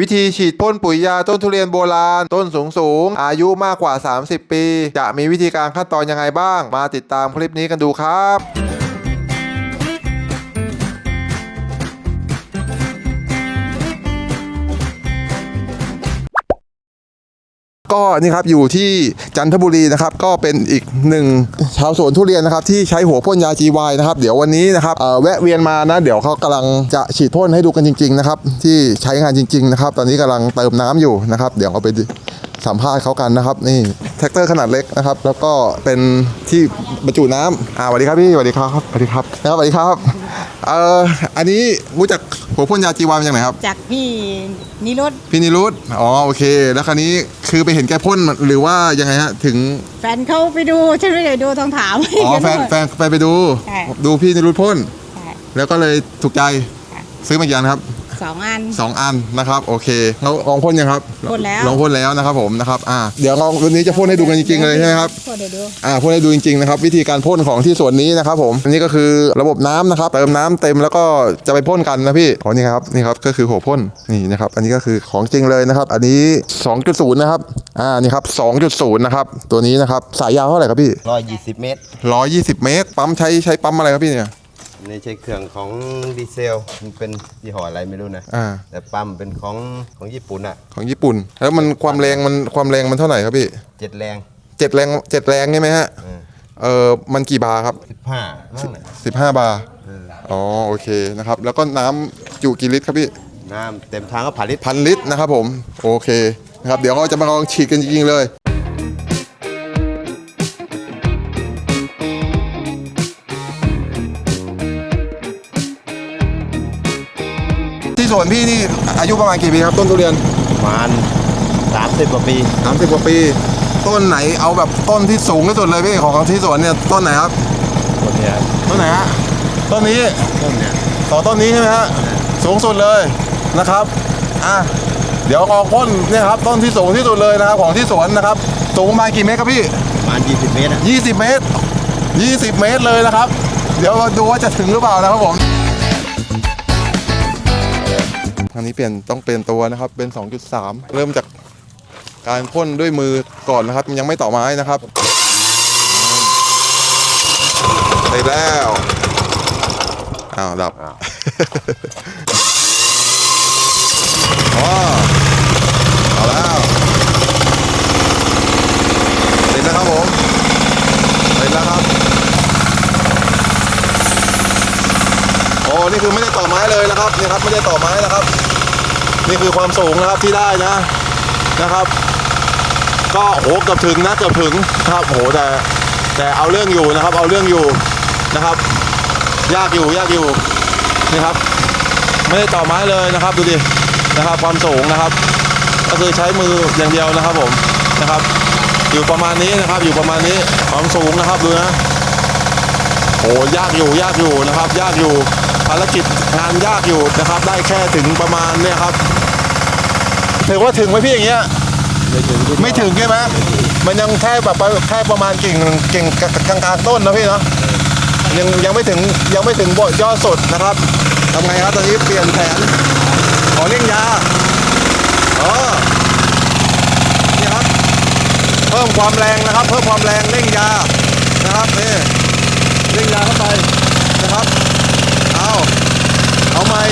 วิธีฉีดพ่นปุ๋ยยาต้นทุเรียนโบราณ ต้นสูงสูง อายุมากกว่า 30 ปี จะมีวิธีการขั้นตอนยังไงบ้าง มาติดตามคลิปนี้กันดูครับ ก็นี่ครับอยู่ที่จันทบุรีนะครับก็เป็นอีกหนึ่งชาวสวนทุเรียนนะครับที่ใช้หัวพ่นยา GY นะครับเดี๋ยววันนี้นะครับแวะเวียนมานะเดี๋ยวเขากำลังจะฉีดพ่นให้ดูกันจริงๆนะครับที่ใช้งานจริงๆนะครับตอนนี้กำลังเติมน้ำอยู่นะครับ เดี๋ยวเอาไปสัมภาษณ์เขากันนะครับ นี่แท็กเตอร์ขนาดเล็กนะครับ แล้วก็เป็นที่บรรจุน้ำอ่าสวัสดีครับพี่สวัสดีครับสวัสดีครับนะครับสวัสดีครับ เอ่ออันนี้รู้จักหัวพ่นยา GY มาจากไหนครับ จากพี่นิรุตพี่นิรุตอ๋อโอเค แล้วคราวนี้คือไปเห็นแกพ่นหรือว่ายังไงฮะถึงแฟนเขาไปดูฉันไม่ได้ดูต้องถามอ๋อแฟนแฟนแฟนไปดู ใช่ ดูพี่นิรุตพ่น ใช่ แล้วก็เลยถูกใจค่ะซื้อมากี่อันครับ สองอัน สองอันนะครับโอเคเราลองพ่นยังครับพ่นแล้ว ลองพ่นแล้วนะครับผมนะครับอ่าเดี๋ยวเราวันนี้จะพ่นให้ดูกันจริงๆเลยใช่ไหมครับพ่นเดี๋ยวดู อ่าพ่นให้ดูจริงๆนะครับวิธีการพ่นของที่สวนนี้นะครับผมอันนี้ก็คือระบบน้ำนะครับเติมน้ำเต็มแล้วก็จะไปพ่นกันนะพี่อ๋อนี่ครับนี่ครับก็คือหัวพ่นนี่นะครับอันนี้ก็คือของจริงเลยนะครับ อันนี้ 2.0 นะครับอ่านี่ครับ 2.0 นะครับตัวนี้นะครับสายยาวเท่าไหร่ครับพี่ ร้อยยี่สิบเมตร 120 เมตรปั๊มใช้ใช้ปั๊มอะไรครับพี่เนี่ย นี่ใช้เครื่องของดีเซลมันเป็นยี่ห้ออะไรไม่รู้นะ อ่า แต่ปั๊มเป็นของของญี่ปุ่นอะของญี่ปุ่น แล้วมันความแรงมันความแรงมันเท่าไหร่ครับพี่เจ็ดแรง เจ็ดแรงเจ็ดแรงใช่ไหมฮะเออเออมันกี่บาร์ครับ สิบห้านั่นแหละ15 บาร์อ๋อโอเคนะครับ แล้วก็น้ำจุกี่ลิตรครับพี่ น้ำเต็มทางก็ผ่าลิตรพันลิตรนะครับผม โอเคนะครับเดี๋ยวเราจะมาลองฉีดกันจริงๆเลย ที่สวนพี่นี่อายุประมาณกี่ปีครับต้นทุเรียนประมาณสามสิบกว่าปี30กว่าปี ต้นไหนเอาแบบต้นที่สูงที่สุดเลยพี่ของที่สวนเนี่ยต้นไหนครับคนเนี้ยต้นไหนฮะต้นนี้ต้นเนี้ยสองต้นนี้ใช่ไหมฮะสูงสุดเลยนะครับอะเดี๋ยวลองพ่นเนี่ยครับต้นที่สูงที่สุดเลยนะครับของที่สวนนะครับ สูงประมาณกี่เมตรครับพี่ประมาณยี่สิบเมตรอะ20 เมตร 20 เมตรเลยนะครับ เดี๋ยวมาดูว่าจะถึงหรือเปล่านะครับผม อันนี้เปลี่ยนต้องเปลี่ยนตัวนะครับ เป็น 2.3 เริ่มจากการพ่นด้วยมือก่อนนะครับยังไม่ต่อไม้นะครับได้แล้วอ้าวดับอ๋อเอาแล้วติดแล้วครับผมติดแล้วครับโอ้นี่คือไม่ได้ต่อ เลยนะครับนี่ครับไม่ได้ต่อไม้นะครับ นี่คือความสูงนะครับที่ได้นะนะครับ ก็โหเกือบถึงนะเกือบถึงครับโหแต่แต่เอาเรื่องอยู่นะครับ เอาเรื่องอยู่นะครับ ยากอยู่ยากอยู่นี่ครับ ไม่ได้ต่อไม้เลยนะครับดูดินะครับ ความสูงนะครับ ก็คือใช้มืออย่างเดียวนะครับผมนะครับ อยู่ประมาณนี้นะครับ อยู่ประมาณนี้ความสูงนะครับดูนะโอ้ยากอยู่ยากอยู่นะครับ ยากอยู่ ภารกิจงานยากอยู่นะครับ ได้แค่ถึงประมาณเนี่ยครับถือว่าถึงไหมพี่อย่างเงี้ยไม่ถึงไม่ถึงใช่ไหมมันยังแค่แบบแค่ประมาณกิ่งกิ่งกลางกลางต้นนะพี่เนาะยังยังไม่ถึงยังไม่ถึงบทยอดสุดนะครับทำไงครับตอนนี้เปลี่ยนแผนขอเลี้ยงยาอ๋อนี่ครับเพิ่มความแรงนะครับ เพิ่มความแรงเร่งยานะครับนี่เร่งยาเข้าไปนะครับ เอาเอาใหม่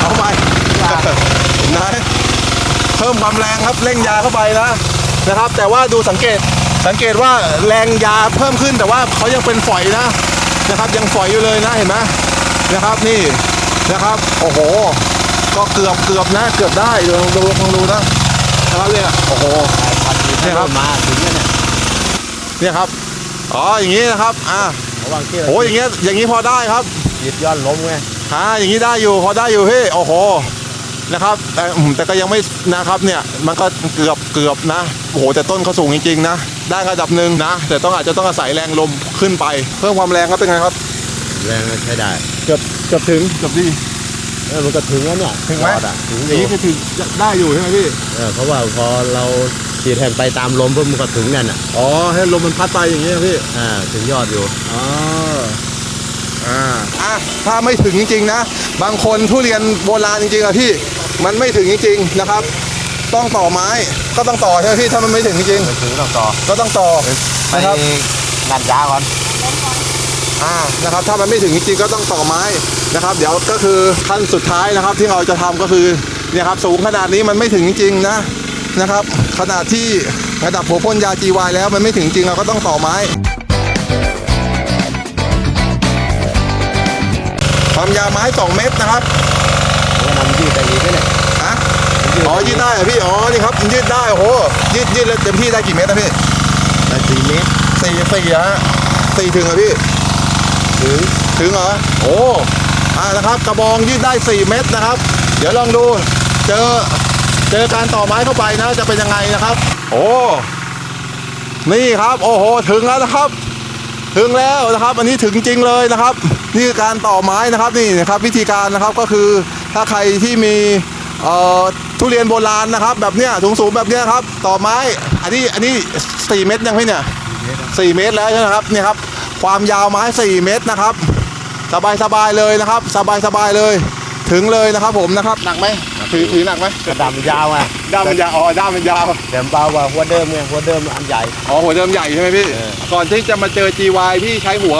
เอาใหม่ไหนเพิ่มความแรงครับเร่งยาเข้าไปนะนะครับ แต่ว่าดูสังเกตสังเกตว่าแรงยาเพิ่มขึ้นแต่ว่าเขายังเป็นฝอยนะนะครับ ยังฝอยอยู่เลยนะเห็นไหมนะครับนี่นะครับโอ้โห ก็เกือบเกือบนะ เกือบได้ลองดูลองดูนะนะครับเนี่ยโอ้โหเนี่ยครับมาถึงแล้วเนี่ยเนี่ยครับอ๋ออย่างนี้นะครับอ่าระห ว่างที่เราโอ้อย่างเงี้ยอย่างนี้พอได้ครับหยิบย้อนล้มไงอ่าอย่างนี้ได้อยู่พอได้อยู่เฮ้ยโอ้โหนะครับแต่อืมแต่ก็ยังไม่นะครับเนี่ยมันก็เกือบเกือบนะโอ้โหแต่ต้นเขาสูงจริงๆนะได้ระดับหนึ่งนะ แต่ต้องอาจจะต้องอาศัยแรงลมขึ้นไป เพิ่มความแรงครับเป็นไงครับ แรงใช้ได้เกือบเกือบถึงเกือบดีเออมันก็ถึงแล้วเนี่ยถึงไหม ยอดอะถึงออย่างยู่นี้คือถึงได้อยู่ใช่ไหมพี่ เออเพราะว่าพอเราฉีดแทนไปตามลมปุ๊บมันก็ถึงนั่นอะอ๋อ ให้ลมมันพัดไปอย่างนี้ยพี่ อ่าถึงยอดอยู่ อ๋อ อ่า อะ ถ้าไม่ถึงจริงๆนะ บางคนทุเรียนโบราณจริงๆอะพี่ มันไม่ถึงจริงๆนะครับ ต้องต่อไม้ ก็ต้องต่อใช่ไหมพี่ ถ้ามันไม่ถึงจริงไปถึงต้องต่อๆก็ต้องต่อ ไปนะครับงานยาก่อน อ่า นะครับ ถ้ามันไม่ถึงจริงๆก็ต้องต่อไม้ นะครับ เดี๋ยวก็คือขั้นสุดท้ายนะครับที่เราจะทำก็คือเนี่ยครับสูงขนาดนี้มันไม่ถึงจริงๆนะนะครับ ขนาดที่ระดับหัวพ่นยา GY แล้วมันไม่ถึงจริงเราก็ต้องต่อไม้ความยาวไม้ 2 เมตรนะครับแล้วนำยืดได้อีกไหมเนี่ยฮะอ๋อยืดได้เหรอพี่อ๋อนี่ครับยืดได้โอ้โหยืดยืดแล้วเต็มที่ได้กี่เมตรนะพี่ได้สี่เมตรสี่สี่ฮะสี่ถึงเหรอพี่ ถึงถึงเหรอโอ้ อ่านะครับกระบองยืดได้ 4 เมตรนะครับ เดี๋ยวลองดูเจอเจอการต่อไม้เข้าไปนะจะเป็นยังไงนะครับ โอ้นี่ครับโอ้โหถึงแล้วนะครับ ถึงแล้วนะครับ อันนี้ถึงจริงเลยนะครับ นี่คือการต่อไม้นะครับนี่นะครับ วิธีการนะครับก็คือถ้าใครที่มีเอ่อทุเรียนโบราณนะครับ แบบเนี้ยสูงๆแบบเนี้ยครับต่อไม้ อันนี้อันนี้4เมตรยังพี่เนี่ย4เมตรแล้วใช่ไหมครับนี่ครับความยาวไม้ 4 เมตรนะครับ สบายสบายๆเลยนะครับ สบายสบายๆเลย ถึงเลยนะครับผมนะครับหนักไหมถือถือหนักไหมกระดำยาวอะด้ามมันยาวอ๋อด้ามมันยาวแต่เบากว่าหัวเดิมไงหัวเดิมอันใหญ่อ๋อหัวเดิมใหญ่ใช่ไหมพี่เออก่อนที่จะมาเจอ GY พี่ใช้หัว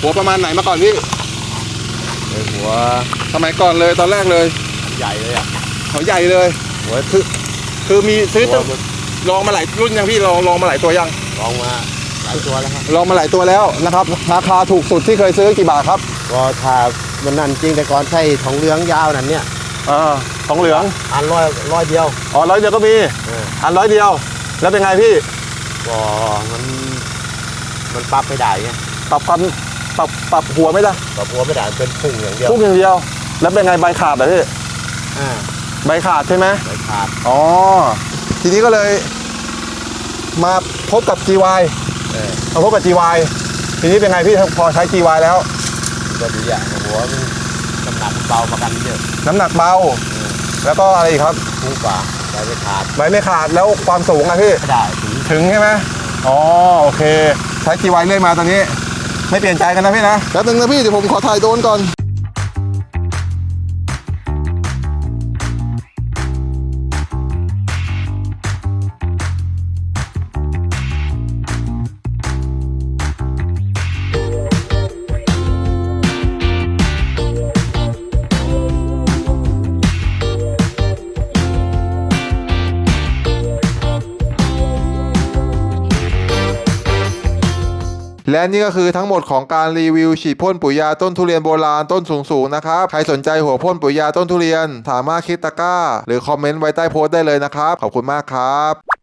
หัวประมาณไหนมาก่อนพี่เออหัวสมัยก่อนเลยตอนแรกเลยอันใหญ่เลยอะหัวใหญ่เลยหัวทึกคือมีซื้อหัวมันลองมาหลายรุ่นยังพี่ลองลองมาหลายตัวยังลองมาหลายตัวแล้วครับลองมาหลายตัวแล้วนะครับ ราคาถูกสุดที่เคยซื้อกี่บาทครับ ก็ถ้ามันนั่นจริงแต่ก่อนใช้ทองเหลืองยาวนั่นเนี่ยอ่าทองเหลืองอันร้อยร้อยเดียว อ๋อร้อยเดียวก็มีเออ อันร้อยเดียว แล้วเป็นไงพี่ก็มันมันปรับไม่ได้ไงปรับความปรับปรับหัวไหมล่ะปรับหัวไม่ได้เป็นพุ่งอย่างเดียวพุ่งอย่างเดียว แล้วเป็นไงใบขาดเหรอพี่อ่าใบขาดใช่ไหมไม่ขาดอ๋อทีนี้ก็เลย มาพบกับ GY เออมาพบกับ GY ทีนี้เป็นไงพี่พอใช้ GY แล้วมัน ก็ดีอะหัวมันน้ำหนักมันเบาประกันเยอะน้ำหนักเบา แล้วก็อะไรอีกครับพุ่งกว่าใช้ไม่ขาดใบไม่ขาดแล้วความสูงอะพี่ไม่ได้ถึงถึงใช่ไหมอ๋อโอเค ใช้ GY เรื่อยมาตอนนี้ ไม่เปลี่ยนใจกันนะพี่นะแป๊บนึงนะพี่เดี๋ยวผมขอถ่ายโดรนก่อน และนี่ก็คือทั้งหมดของการรีวิวฉีดพ่นปุ๋ยยาต้นทุเรียนโบราณต้นสูงๆนะครับ ใครสนใจหัวพ่นปุ๋ยยาต้นทุเรียน สามารถคลิกตะกร้า หรือคอมเมนต์ไว้ใต้โพสต์ได้เลยนะครับ ขอบคุณมากครับ